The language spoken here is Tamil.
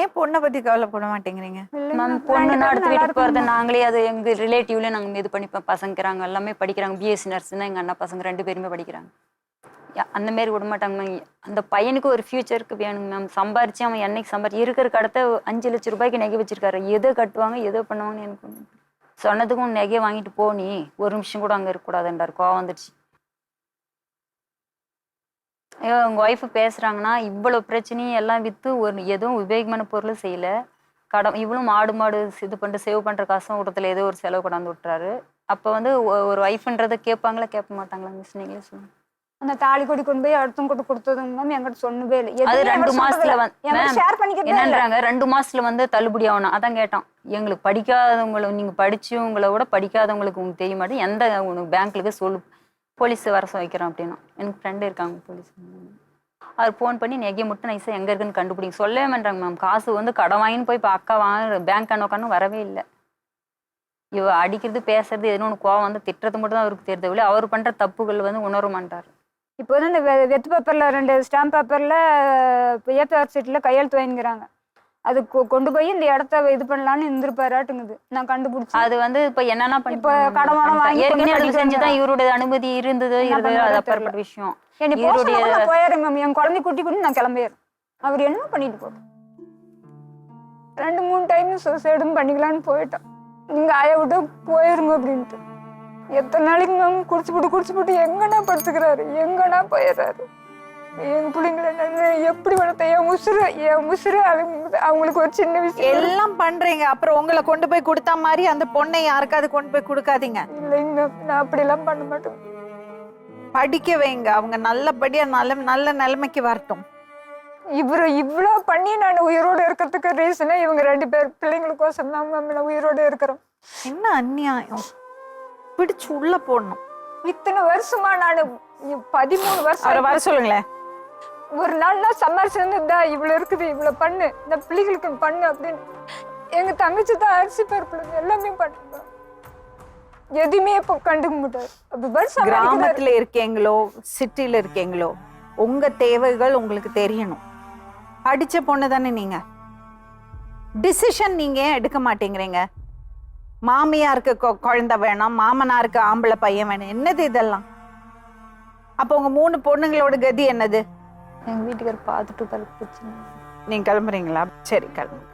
ஏன் பொண்ணை பத்தி கவலைப்பட மாட்டேங்கிறீங்க? மேம் பொண்ணு அடுத்த வீட்டுக்கு போறது நாங்களே அது எங்க ரிலேட்டிவ்ல நாங்க இது பண்ணிப்போம். பசங்கிறாங்க எல்லாமே படிக்கிறாங்க. பிஎஸ்சி நர்ஸ் தான் எங்க அண்ணா பசங்க ரெண்டு பேருமே படிக்கிறாங்க. யா- அந்த மாரி விட மாட்டாங்க மேம் அந்த பையனுக்கு ஒரு ஃபியூச்சருக்கு வேணுங்க மேம் சம்பாரிச்சு அவன் என்னைக்கு சம்பாரி இருக்கிற அடுத்த அஞ்சு லட்ச ரூபாய்க்கு நகை வச்சிருக்காரு. எதோ கட்டுவாங்க எதோ பண்ணுவாங்கன்னு எனக்கு. சொன்னதுக்கும் நகையை வாங்கிட்டு போ நீ. ஒரு நிமிஷம் கூட அங்க இருக்கக்கூடாதுன்றாரு. கோவம் வந்துடுச்சு ஐயோ உங்க ஒய்ஃப் பேசுறாங்கன்னா இவ்வளவு பிரச்சனையும் எல்லாம் வித்து ஒரு எதுவும் உபயோகமான பொருளும் செய்யல. கடன் இவளும் மாடு மாடு இது பண்ணிட்டு சேவ் பண்ற காசும் விடத்துல ஏதோ ஒரு செலவு கொண்டாந்து விட்டுறாரு. அப்ப வந்து ஒரு ஒய்ஃப்ன்றதை கேட்பாங்களா கேட்க மாட்டாங்களா மிஸ் நீங்களே சொல்லுங்க. அந்த தாலி கொடி கொண்டு போய் அடுத்தவங்க கூட கொடுத்ததுங்க மேம் என்கிட்ட சொன்னவே இல்லை. அது ரெண்டு மாசத்துல ஷேர் பண்ணிக்கிறதே என்னன்றாங்க? ரெண்டு மாசத்துல வந்து தள்ளுபடி ஆகணும். அதான் கேட்டோம். எங்களுக்கு படிக்காதவங்களை நீங்க படிச்சவங்கள விட படிக்காதவங்களுக்கு உங்களுக்கு தெரிய மாட்டேன் எந்த உனக்கு பேங்க்லுக்கு சொல்லு போலீஸ் வர வைக்கிறோம் அப்படின்னா. எனக்கு ஃப்ரெண்டு இருக்காங்க போலீஸ். அவர் ஃபோன் பண்ணி நெகையை மட்டும் நைஸாக எங்கே இருக்குன்னு கண்டுபிடிங்க. சொல்லவே மாட்டாங்க மேம் காசு வந்து கடன் வாங்கின்னு போய் இப்போ அக்கா வாங்க பேங்க் அண்ணோக்கான்னு வரவே இல்லை. இவ அடிக்கிறது பேசுறது எதுவும் ஒன்று கோவம் வந்து திட்டுறது மட்டும் தான் அவருக்கு தெரியுது இல்லை அவர் பண்ணுற தப்புகள் வந்து உணர மாட்டார். இப்போ வந்து இந்த வெ- வெத்து பேப்பரில் ரெண்டு ஸ்டாம்ப் பேப்பரில் ஏபிஆர் சீட்டில் கையெழுத்து வாங்கிக்கிறாங்க அது கொண்டு போய் இந்த இடத்த இது பண்ணலான்னு இருந்திருப்பாராட்டுங்குது. நான் கண்டுபிடிச்சி. அது வந்து இப்ப என்னன்னா இப்ப கடமானம் வாங்கி ஏற்கனவே. செஞ்சுதான் இவருடைய அனுமதி இருந்தது அது அப்பாற்பட்ட விஷயம். போயிடுறேன் மேம். என் குழந்தை குட்டி குட்டி நான் கிளம்பிடுறேன் அவர் என்ன பண்ணிட்டு போட்டோம் ரெண்டு மூணு டைம் சூசைடும் பண்ணிக்கலான்னு போயிட்டோம் நீங்க ஆய விட்டு போயிருங்க அப்படின்ட்டு. எத்தனை நாளைக்கு மேம் குடிச்சு போட்டு குடிச்சு போட்டு எங்கனா படுத்துக்கிறாரு? எங்கனா போயிடுறாரு? எங்க பிள்ளைங்களை எப்படி வளர்த்தேன்? என் உசுறு என் உசுறு அவங்க அவங்களுக்கு ஒரு சின்ன விஷயம். எல்லாம் பண்றீங்க. அப்புறம் உங்களை கொண்டு போய் கொடுத்தா மாதிரி அந்த பொண்ணை யாருக்காவது கொண்டு போய் கொடுக்காதீங்க. இல்லைங்க நான் அப்படிலாம் பண்ண மாட்டேன். படிக்க வைங்க. அவங்க நல்லபடியா நல்ல நல்ல நிலைமைக்கு வரட்டும். இவரு இவ்வளோ பண்ணி நான் உயிரோடு இருக்கிறதுக்கு ரீசனே இவங்க ரெண்டு பேர் பிள்ளைங்களுக்கோசம் தான் மேம் நான் உயிரோடு இருக்கிறோம். என்ன அநியாயம்? பிடிச்சு உள்ள போடணும். இத்தனை வருஷமா நான் பதிமூணு வருஷம் வர சொல்லுங்களேன். ஒரு நாள்னா நான் சம்பாரிச்சிருந்தா இவ்வளவு இருக்குது இவ்வளவு பண்ணு இந்த பிள்ளைகளுக்கு பண்ணு அப்படின்னு. எங்க தங்கச்சி தான் அரிசி பருப்பு எல்லாமே பண்ணிருக்கோம் எதுவுமே இப்போ கண்டுக்க முடியாது. அப்படி கிராமத்துல இருக்கீங்களோ சிட்டில இருக்கீங்களோ உங்க தேவைகள் உங்களுக்கு தெரியணும். படிச்ச பொண்ணு தானே நீங்க. டிசிஷன் நீங்க ஏன் எடுக்க மாட்டேங்கிறீங்க? மாமியாருக்கு கொ- குழந்தை வேணாம் மாமனாருக்கு ஆம்பளை பையன் வேணும். என்னது இதெல்லாம்? அப்போ உங்க மூணு பொண்ணுங்களோட கதி என்னது? எங்கள் வீட்டுக்கார் பார்த்துட்டு கருக்கு பிரச்சனை நீங்கள் கிளம்புறீங்களா? சரி கிளம்பு.